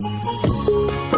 Música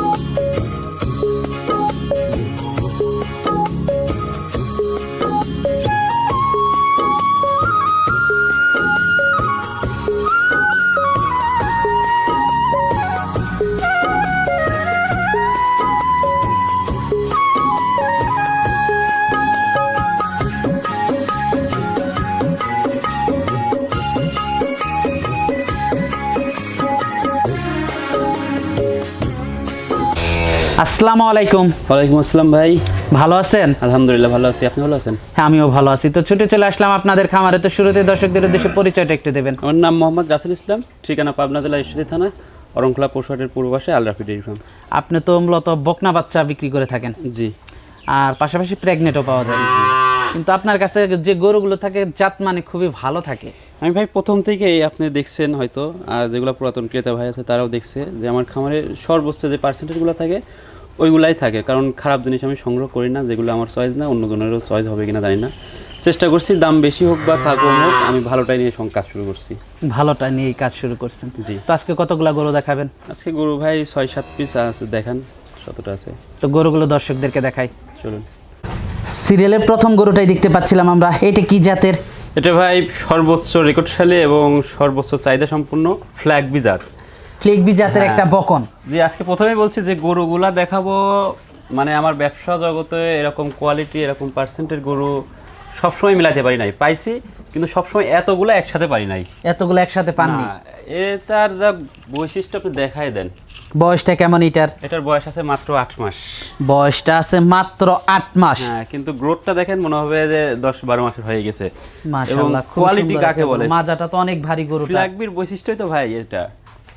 আসসালামু আলাইকুম। ওয়ালাইকুম আসসালাম ভাই। ভালো আছেন? আলহামদুলিল্লাহ ভালো আছি। আপনি ভালো আছেন? হ্যাঁ আমিও ভালো আছি। তো ছুটে চলে আসলাম আপনাদের খামারে। তো শুরুতে দর্শকদের উদ্দেশ্যে পরিচয়টা একটু দেবেন। আমার নাম মোহাম্মদ রাসেল ইসলাম ঠিকানা পাবনা জেলা ঈশ্বরী থানা অরংখোলা পৌষহাটের পূর্ব পাশে আলরাফি ডেইরি ফার্ম। আপনি তো মূলত বকনা বাচ্চা বিক্রি করে থাকেন। জি। আর পাশাপাশি প্রেগনেন্টও পাওয়া যায়। কিন্তু আপনার কাছে যে গরুগুলো থাকে জাত মানে খুবই ভালো থাকে। আমি ভাই প্রথম থেকেই আপনি দেখছেন হয়তো আর যেগুলো পুরাতন ক্রেতা ভাই আছে তারাও দেখছে যে আমার খামারে সর্বোচ্চ যে পার্সেন্টেজগুলো থাকে ওইগুলাই থাকে। কারণ খারাপ জিনিস আমি সংগ্রহ করি না যেগুলো আমার চয়েস না অন্য জনেরও চয়েস হবে কিনা জানি না। চেষ্টা করছি দাম বেশি হোক বা খা কম হোক আমি ভালোটাই নিয়ে কাজ শুরু করছি। ভালোটা নিয়েই কাজ শুরু করছেন। জি। তো আজকে কতগুলা গরু দেখাবেন? আজকে গরু ভাই ছয় সাত পিস আছে দেখান কতটা আছে। তো গরুগুলো দর্শকদেরকে দেখাই। চলুন। সিরিয়ালের প্রথম গরুটাই দেখতে পাচ্ছিলাম আমরা এটা কি জাতের? এটা ভাই সর্বোচ্চ রেকর্ডশালী এবং সর্বোচ্চ চাহিদা সম্পূর্ণ ফ্ল্যাগ বিজার ফ্লেগবি জাতের একটা বকন। যে আজকে প্রথমেই বলছি যে গরুগুলা দেখাবো মানে আমার ব্যবসা জগতে এরকম কোয়ালিটি এরকম পার্সেন্টের গরু সবসময় মিলাতে পারি নাই। পাইছি কিন্তু সবসময় এতগুলো একসাথে পারি নাই। এতগুলো একসাথে পাননি। না, এটার যা বৈশিষ্ট্য আপনি দেখাই দেন। বয়সটা কেমন এটার? এটার বয়স আছে মাত্র আট মাস। বয়সটা আছে মাত্র আট মাস। হ্যাঁ কিন্তু গ্রোথটা দেখেন মনে হবে যে দশ বারো মাসের হয়ে গেছে। মাশাআল্লাহ খুব কোয়ালিটি কাকে বলে? মাজাটা তো অনেক ভারী গরু ফ্ল্যাগবির বৈশিষ্ট্যই তো ভাই এটা।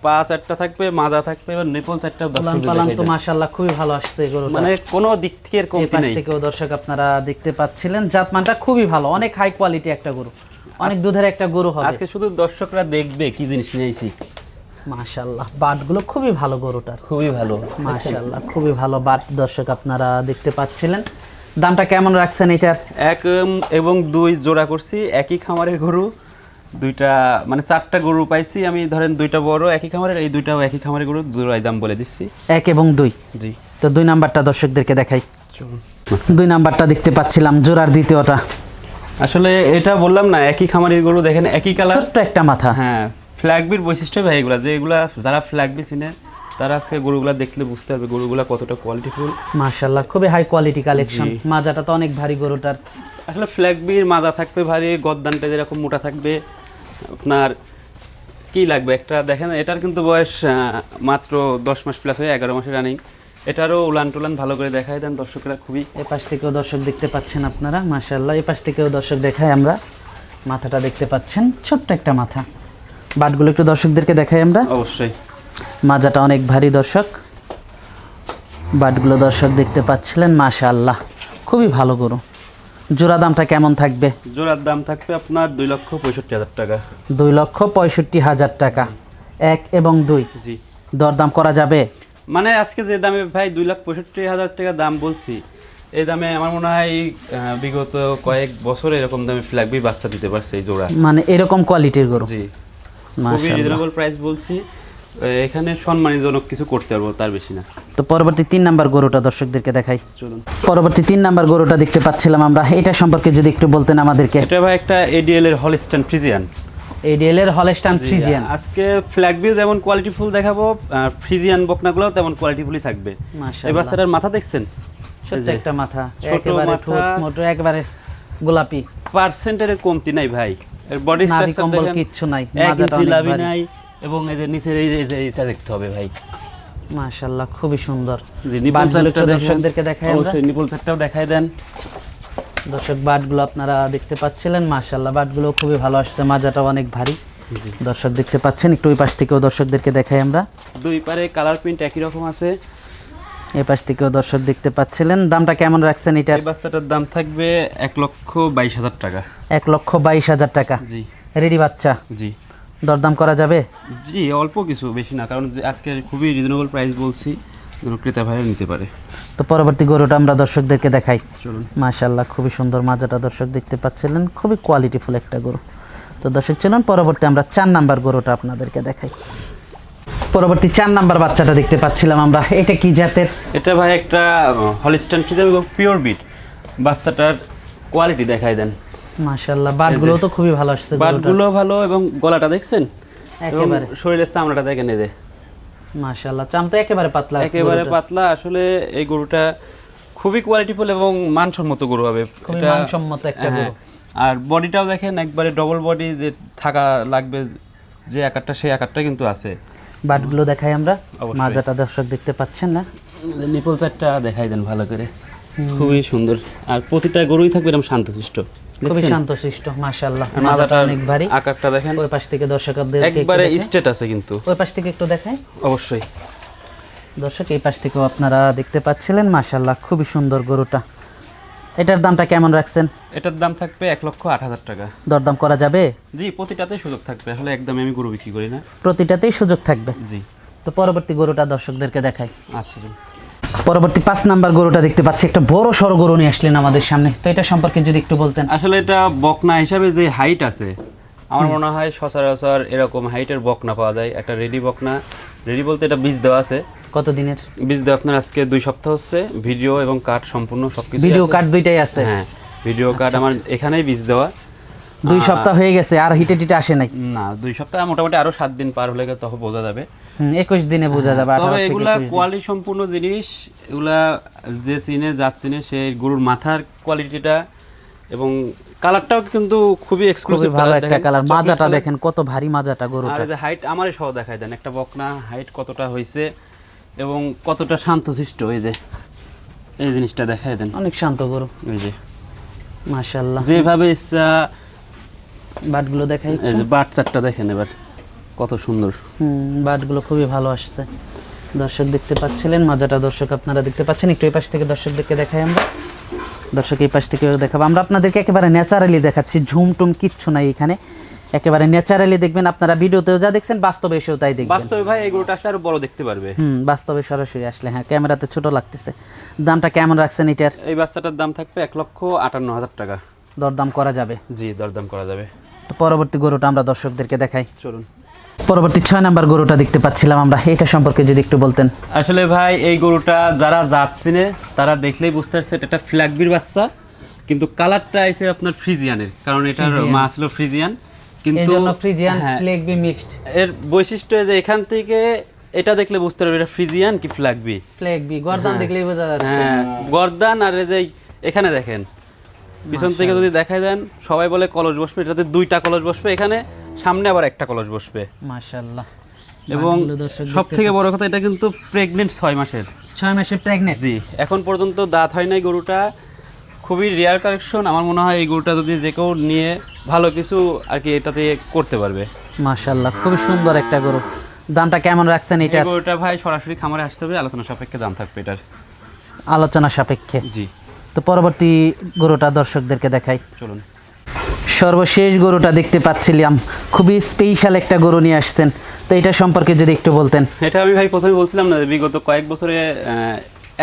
পা চারটা থাকবে মাজা থাকবে এবার নেপল চারটা পালান দর্শকদের পালান তো। মাশাআল্লাহ খুবই ভালো আসছে গরুটা। মানে কোনো দিক থেকে এর কমতি নেই। থেকেও দর্শক আপনারা দেখতে পাচ্ছিলেন জাতমানটা খুবই ভালো অনেক হাই কোয়ালিটি একটা গরু। অনেক দুধের একটা গরু হবে। আজকে শুধু দর্শকরা দেখবে কি জিনিস নিয়েছি মাশাআল্লাহ। বাটগুলো খুবই ভালো গরুটার। খুবই ভালো। মাশাআল্লাহ খুবই ভালো বাট দর্শক আপনারা দেখতে পাচ্ছিলেন। দামটা কেমন রাখছেন এটার? এক এবং দুই জোড়া করছি একই খামারের গরু দুইটা মানে চারটা গরু পাইছি আমি ধরেন দুইটা বড় একই খামারের এই দুইটাও একই খামারের গরু জোড়াই দাম বলে দিচ্ছি। এক এবং দুই? জি। তো দুই নাম্বারটা দর্শকদেরকে দেখাই। দুই নাম্বারটা দেখতে পাচ্ছিলাম জোড়ার দ্বিতীয়টা। আসলে এটা বললাম না একই খামারের গরু দেখেন একই কালার। ছোট্ট একটা মাথা। হ্যাঁ। ফ্ল্যাগবির বৈশিষ্ট্য ভাই এগুলা যে এগুলা যারা ফ্ল্যাগবি চিনে তারা আজকে গরুগুলা দেখলে বুঝতে পারবে গরুগুলা কতটা কোয়ালিটিফুল মাশাআল্লাহ খুবই হাই কোয়ালিটি কালেকশন মাজাটা তো অনেক ভারী গরুটার। আসলে ফ্ল্যাগবির মাজা থাকবে ভারী গদ্দানটা যেরকম মোটা থাকবে আপনার কি লাগবে? একটা দেখেন এটার কিন্তু বয়স মাত্র দশ মাস প্লাস হয়ে এগারো মাসের রানিং এটারও উলান টুলান ভালো করে দেখায় দেন দর্শকরা খুবই। এই পাশ থেকেও দর্শক দেখতে পাচ্ছেন আপনারা মাশাআল্লাহ এই পাশ থেকেও দর্শক দেখায় আমরা। মাথাটা দেখতে পাচ্ছেন ছোট্ট একটা মাথা। বাটগুলো একটু দর্শকদেরকে দেখাই আমরা। অবশ্যই। মাজাটা অনেক ভারী দর্শক। বাটগুলো দর্শক দেখতে পাচ্ছিলেন মাশাআল্লাহ খুবই ভালো গরু। জোড়া দামটা কেমন থাকবে? জোড়ার দাম থাকবে আপনার দুই লক্ষ পঁয়ষট্টি হাজার টাকা। দুই লক্ষ পঁয়ষট্টি হাজার টাকা। এক এবং দুই। জি। দরদাম করা যাবে? মানে আজকে যে দামে ভাই দুই লাখ পঁয়ষট্টি হাজার টাকা দাম বলছি এই দামে আমার মনে হয় বিগত কয়েক বছর এরকম দামে ফ্ল্যাগবি বাচ্চা দিতে পারছে এই জোড়া। মানে এরকম কোয়ালিটির গরু? জি। খুবই রিজনেবল প্রাইস বলছি। এখানে সম্মানজনক কিছু করতে পারব তার বেশি না। তো পরবর্তী তিন নাম্বার গরুটা দর্শকদেরকে দেখাই। চলুন। পরবর্তী তিন নাম্বার গরুটা দেখতে পাচ্ছিলাম আমরা। এটা সম্পর্কে যদি একটু বলতেন আমাদেরকে। এটা ভাই একটা এডিএল এর হলস্টান ফ্রিজিয়ান এডিএল এর হলেস্টান ফ্রিজিয়ান আজকে ফ্ল্যাগ ভিউ যেমন কোয়ালিটি ফুল দেখাবো ফ্রিজিয়ান বকনাগুলোও তেমন কোয়ালিটি ফুলই থাকবে। মাশাআল্লাহ। বাচ্চাটার মাথা দেখছেন? ছোট্ট একটা মাথা একেবারে ঠোঁট মোটো একেবারে গোলাপি। পার্সেন্টের কমতি নাই ভাই। এর বডি স্ট্রাকচার দেখেন কিচ্ছু নাই এক মাজাটা ইঞ্চি লাভি নাই এবং যে নিচের এই যে- এটা দেখতে হবে ভাই। মাশাআল্লাহ খুবই সুন্দর। নিপল দর্শকদেরকে দেখাই আমরা। অবশ্যই নিপল দেখাই দেন। দর্শক বাটগুলো আপনারা দেখতে পাচ্ছিলেন মাশাআল্লাহ বাটগুলো খুবই ভালো আসছে মাজাটাও অনেক ভারী। দর্শক দেখতে পাচ্ছেন একটু ওই পাশ থেকেও দর্শকদেরকে দেখাই আমরা। দুই পারে কালার প্রিন্ট একই রকম আছে। এই পাশ থেকেও দর্শক দেখতে পাচ্ছিলেন। দামটা কেমন রাখছেন এটার? এই বাচ্চাটার দাম থাকবে এক লক্ষ বাইশ হাজার টাকা। এক লক্ষ বাইশ হাজার টাকা। জি। রেডি বাচ্চা? জি। দরদাম করা যাবে? জি অল্প কিছু বেশি না কারণ আজকে খুবই রিজনেবল প্রাইস বলছি ক্রেতা ভাইরা নিতে পারে। তো পরবর্তী গরুটা আমরা দর্শকদেরকে দেখাই। চলুন। মাশাল্লাহ খুবই সুন্দর মাজাটা দর্শক দেখতে পাচ্ছিলেন। খুবই কোয়ালিটিফুল একটা গরু। তো দর্শক চলুন পরবর্তী আমরা চার নাম্বার গরুটা আপনাদেরকে দেখাই। পরবর্তী চার নাম্বার বাচ্চাটা দেখতে পাচ্ছিলাম আমরা। এটা কি জাতের? এটা ভাই একটা হলিস্টান ফ্রিজার এবং পিওর বিট বাচ্চাটার কোয়ালিটি দেখাই দেন। মাশাল্লাহ বাটগুলো তো খুবই ভালো আসছে। বাটগুলো ভালো এবং গলাটা দেখছেন? একেবারে। শরীরের চামড়াটা দেখেন এই যে। মাশাল্লাহ চাম তো একেবারে পাতলা একেবারে পাতলা আসলে এই গরুটা খুবই কোয়ালিটিফুল এবং মানসম্মত গরু হবে। খুবই মানসম্মত একটা হ্যাঁ। গরু। আর বডিটাও দেখেন একবারে ডবল বডি যে থাকা লাগবে যে আকারটা সেই আকারটা কিন্তু আছে। বাটগুলো দেখাই আমরা। মাজাটা দর্শক দেখতে পাচ্ছেন না। নিপল প্যাডটা দেখাই দেন ভালো করে। খুবই সুন্দর। আর প্রতিটা গরুই থাকবে এরকম শান্তশিষ্ট। খুবই শান্তশিষ্ট মাশাল্লাহ আর মাজাটা অনেক ভারী। আকারটা দেখেন। ওই পাশ থেকে দর্শকদের একবারে স্টেট আছে কিন্তু। ওই পাশ থেকে একটু দেখাই। অবশ্যই। দর্শক এই পাশ থেকেও আপনারা দেখতে পাচ্ছিলেন মাশাল্লাহ খুবই সুন্দর গরুটা। এটার দামটা কেমন রাখছেন? এটার দাম থাকবে এক লক্ষ আট হাজার টাকা। দরদাম করা যাবে? জি প্রতিটাতেই সুযোগ থাকবে। আসলে একদম আমি গরু বিক্রি করি না। প্রতিটাতেই সুযোগ থাকবে? জি। তো পরবর্তী গরুটা দর্শকদেরকে দেখাই। আচ্ছা পরবর্তী পাঁচ নাম্বার গরুটা দেখতে পাচ্ছি। একটা বড় সড়ো গরু নিয়ে আসলেন আমাদের সামনে। তো এটা সম্পর্কে যদি একটু বলতেন। আসলে এটা বকনা হিসাবে যে হাইট আছে আমার মনে হয় সচরাচর এরকম হাইটের বকনা পাওয়া যায়। একটা রেডি বকনা রেডি বলতে এটা বীজ দেওয়া আছে। কত দিনের বীজ দেওয়া আপনার আজকে দুই সপ্তাহ হচ্ছে ভিডিও এবং কার্ড সম্পূর্ণ সবকিছু ভিডিও কার্ড দুইটাই আছে। হ্যাঁ ভিডিও কার্ড আমার এখানেই বীজ দেওয়া। দুই সপ্তাহ হয়ে গেছে আর হিটে টিটে আসে নাই। না দুই সপ্তাহ মোটামুটি আরও সাত দিন পার হলে তখন বোঝা যাবে। একুশ দিনে বোঝা যাবে তবে এগুলা কোয়ালিটি সম্পূর্ণ জিনিস এগুলা যে চিনে জাত চিনে সেই গরুর মাথার কোয়ালিটিটা এবং কালারটাও কিন্তু খুবই এক্সক্লুসিভ ভালো একটা কালার। মাজাটা দেখেন কত ভারী মাজাটা আর গরুটা হাইট আমারই সহ দেখাই দেন একটা বকনা হাইট কতটা হয়েছে এবং কতটা শান্তশিষ্ট এই যে। এই জিনিসটা দেখাই দেন। অনেক শান্ত গরু। এই যে। মাশাল্লাহ যেভাবে ইচ্ছা বাটগুলো দেখাই এই যে বাচ্চাটা দেখেন এবার কত সুন্দর। হুম বাটগুলো খুবই ভালো আসছে। দর্শক দেখতে পাচ্ছিলেন মাজাটা দর্শক আপনারা দেখতে পাচ্ছেন। একটু এই পাশ থেকে দর্শকদেরকে দেখাই আমরা। দর্শক এই পাশ থেকে দেখাবো। আমরা আপনাদেরকে একেবারে ন্যাচারালি দেখাচ্ছি ঝুম টুম কিচ্ছু নাই এখানে। একেবারে ন্যাচারালি দেখবেন আপনারা ভিডিওতেও যা দেখছেন বাস্তবে এসেও তাই দেখবেন। বাস্তবে ভাই এই গরুটা আসলে আরও বড় দেখতে পারবে। হুম বাস্তবে সরাসরি আসলে হ্যাঁ ক্যামেরাতে ছোট লাগতেছে। দামটা কেমন রাখছেন এটার? এই বাচ্চাটার দাম থাকবে এক লক্ষ আটান্ন হাজার টাকা। দরদাম করা যাবে। জি দরদাম করা যাবে। তো পরবর্তী গরুটা আমরা দর্শকদেরকে দেখাই। চলুন। পরবর্তী ছয় নাম্বার গরুটা দেখতে পাচ্ছিলাম আমরা। এটা সম্পর্কে যদি একটু বলতেন। আসলে ভাই এই গরুটা যারা যাচ্ছিনে তারা দেখলেই বুঝতে পারছে এটা একটা ফ্ল্যাগবির বাচ্চা কিন্তু কালারটা আইছে আপনার ফ্রিজিয়ানের কারণ এটার মা ছিল ফ্রিজিয়ান। কিন্তু ফ্রিজিয়ান হ্যাঁ, ফ্লেক বি মিক্সড। এর বৈশিষ্ট্য যে এখান থেকে এটা দেখলে বুঝতে পারবে এটা ফ্রিজিয়ান কি ফ্ল্যাগবি? ফ্লেক বি গর্দান দেখলেই বোঝা যাচ্ছে। হ্যাঁ গর্দান আর এই যে এখানে দেখেন পিছন থেকে যদি দেখাই দেন সবাই বলে কলস বসবে এটাতে দুইটা কলস বসবে এখানে। সামনে আবার একটা কলস বসবে। মাশাআল্লাহ। এবং সব থেকে বড় কথা এটা কিন্তু প্রেগনেন্ট ছয় মাসের। ছয় মাসের প্রেগনেন্ট জি এখন পর্যন্ত দাঁত হয় নাই গরুটা। খুবই রেয়ার কালেকশন আমার মনে হয় এই গরুটা যদি যে কেউ নিয়ে ভালো কিছু আর কি এটাতে করতে পারবে। মাশাআল্লাহ খুবই সুন্দর একটা গরু। দামটা কেমন রাখছেন এটা গরুটা ভাই সরাসরি খামারে আসতে হবে আলোচনা সাপেক্ষে দাম থাকবে এটার। আলোচনা সাপেক্ষে। জি। তো পরবর্তী গরুটা দর্শকদেরকে দেখাই। চলুন। সর্বশেষ গরুটা দেখতে পাচ্ছিলাম। খুবই স্পেশাল একটা গরু নিয়ে আসছেন। তো এটা সম্পর্কে যদি একটু বলতেন। এটা আমি ভাই প্রথমে বলছিলাম না বিগত কয়েক বছরে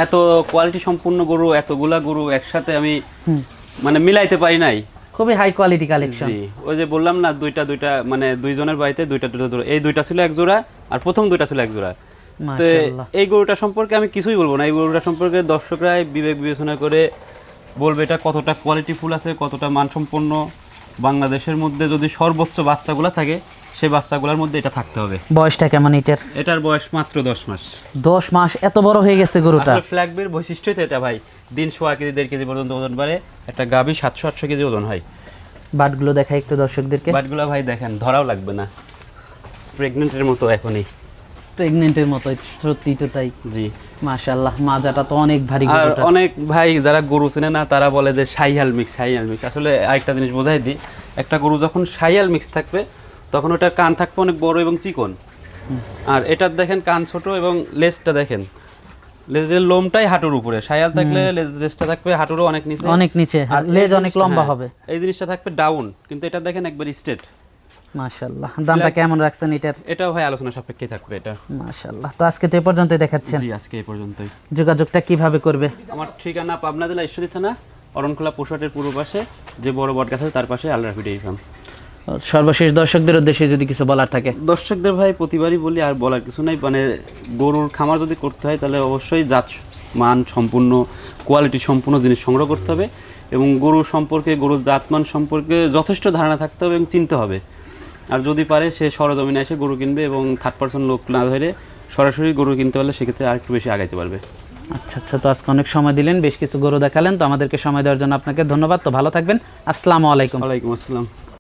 এত কোয়ালিটি সম্পূর্ণ গরু এতগুলা গরু একসাথে আমি মানে মিলাইতে পারি নাই। খুবই হাই কোয়ালিটি কালেকশন জি ওই যে বললাম না দুইটা দুইটা মানে দুইজনের বাড়িতে দুইটা দুইটা জোড়া এই দুইটা ছিল এক জোড়া আর প্রথম দুইটা ছিল এক জোড়া। তো এই গরুটা সম্পর্কে আমি কিছুই বলব না। এই গরুটা সম্পর্কে দর্শকরাই বিবেক বিবেচনা করে বলবে এটা কতটা কোয়ালিটি ফুল আছে কতটা মানসম্পন্ন। বাংলাদেশের মধ্যে যদি সর্বোচ্চ বাচ্চাগুলা থাকে সেই বাচ্চাগুলোর মধ্যে এটা থাকতে হবে। বয়সটা কেমন এটার? এটার বয়স মাত্র দশ মাস। দশ মাস এত বড় হয়ে গেছে গরুটা। ফ্ল্যাগবের বৈশিষ্ট্যই তো এটা ভাই দিন সোয়া কেজি দেড় কেজি পর্যন্ত ওজন বাড়ে একটা গাভী সাতশো আটশো কেজি ওজন হয়। বাটগুলো দেখাই একটু দর্শকদেরকে। বাটগুলা ভাই দেখেন ধরাও লাগবে না। প্রেগনেন্টের মতো এখনই। প্রেগনেন্টের মতো সত্যি তো তাই। জি। মাশাআল্লাহ মাজাটা তো অনেক ভারী আর অনেক ভাই যারা গরু চেনে না তারা বলে যে সাইয়াল মিক্স সাইয়াল মিক্স। আসলে আরেকটা জিনিস বোঝাই দিই একটা গরু যখন সাইয়াল মিক্স থাকবে তখন ওটার কান থাকবে অনেক বড় এবং চিকন। আর এটার দেখেন কান ছোট এবং লেজটা দেখেন। লেজের লোমটাই হাঁটুর উপরে। সাইয়াল থাকলে লেজটা থাকবে হাঁটুরও অনেক নিচে। অনেক নিচে আর লেজ অনেক লম্বা হ্যাঁ, হবে। এই জিনিসটা থাকবে ডাউন। কিন্তু এটা দেখেন একবার স্ট্রেট। মাশাআল্লাহ। দামটা কেমন রাখছেন এটার? এটাও ভাই আলোচনা সাপেক্ষে থাকবে এটা। মাশাআল্লাহ। তো আজকে তো এ পর্যন্ত দেখাচ্ছেন। জি আজকে এই পর্যন্তই। যোগাযোগটা কীভাবে করবে? আমার ঠিকানা পাবনা জেলা ঈশ্বরী থানা অরণখোলা পশুহাটের পূর্ব পাশে যে বড় বট গাছ আছে তার পাশে আল্লাহ ডেইরি ফার্ম। সর্বশেষ দর্শকদের উদ্দেশ্যে যদি কিছু বলার থাকে। দর্শকদের ভাই প্রতিবারই বলি আর বলার কিছু নাই। মানে গরুর খামার যদি করতে হয় তাহলে অবশ্যই জাত মান সম্পূর্ণ কোয়ালিটি সম্পূর্ণ জিনিস সংগ্রহ করতে হবে। এবং গরু সম্পর্কে গরুর জাতমান সম্পর্কে যথেষ্ট ধারণা থাকতে হবে এবং চিনতে হবে। আর যদি পারে সে সরজমিনে এসে গরু কিনবে এবং থার্ড পার্সন লোক না ধরে সরাসরি গরু কিনতে পারলে সেক্ষেত্রে আর একটু বেশি আগাইতে পারবে। আচ্ছা আচ্ছা তো আজকে অনেক সময় দিলেন বেশ কিছু গরু দেখালেন তো আমাদেরকে সময় দেওয়ার জন্য আপনাকে ধন্যবাদ। তো ভালো থাকবেন। আসসালামু আলাইকুম। ওয়ালাইকুম আসসালাম।